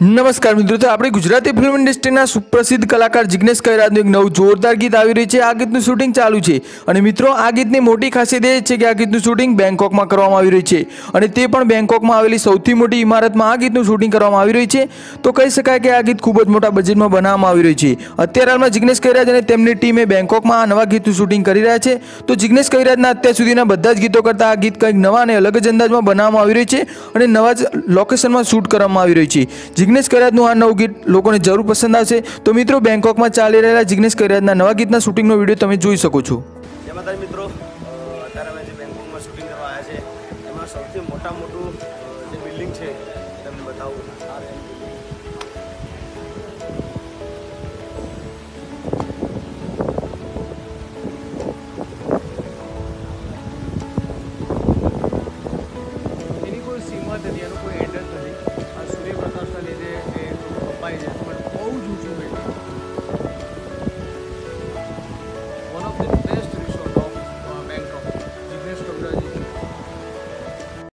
નમસ્કાર મિત્રો, તો આપણી ગુજરાતી ફિલ્મ ઇન્ડસ્ટ્રીના સુપ્રસિદ્ધ કલાકાર જિગ્નેશ કૈરાજનું એક નવું જોરદાર ગીત આવી રહ્યું છે. આ ગીતનું શૂટિંગ ચાલુ છે. અને મિત્રો, આ ગીતની મોટી ખાસિયત એ છે કે આ ગીતનું શૂટિંગ બેંકોકમાં કરવામાં આવી રહ્યું છે. અને તે પણ બેંકોકમાં આવેલી સૌથી મોટી ઇમારતમાં આ ગીતનું શૂટિંગ કરવામાં આવી રહ્યું છે. તો કહી શકાય કે આ ગીત ખૂબ જ મોટા બજેટમાં બનાવવામાં આવી રહ્યું છે. અત્યારે હાલમાં જિગ્નેશ કૈરાજ અને તેમની ટીમે બેંકોકમાં આ નવા ગીતનું શૂટિંગ કરી રહ્યા છે. તો જિગ્નેશ કૈરાજના અત્યાર સુધીના બધા જ ગીતો કરતાં આ ગીત કંઈક નવા અને અલગ જ અંદાજમાં બનાવવામાં આવી રહ્યું છે. અને નવા જ લોકેશનમાં શૂટ કરવામાં આવી રહ્યું છે. જિગ્નેશ કરાતનું આ નવું ગીત લોકોને જરૂર પસંદ આવશે. તો મિત્રો, બેંકોકમાં ચાલી રહેલા જિગ્નેશ કરાતના નવા ગીતના શૂટિંગનો વીડિયો તમે જોઈ શકો છો. મિત્રો. સૌથી મોટા મોટું જે બિલ્ડિંગ છે તમને બતાવું. বাইরে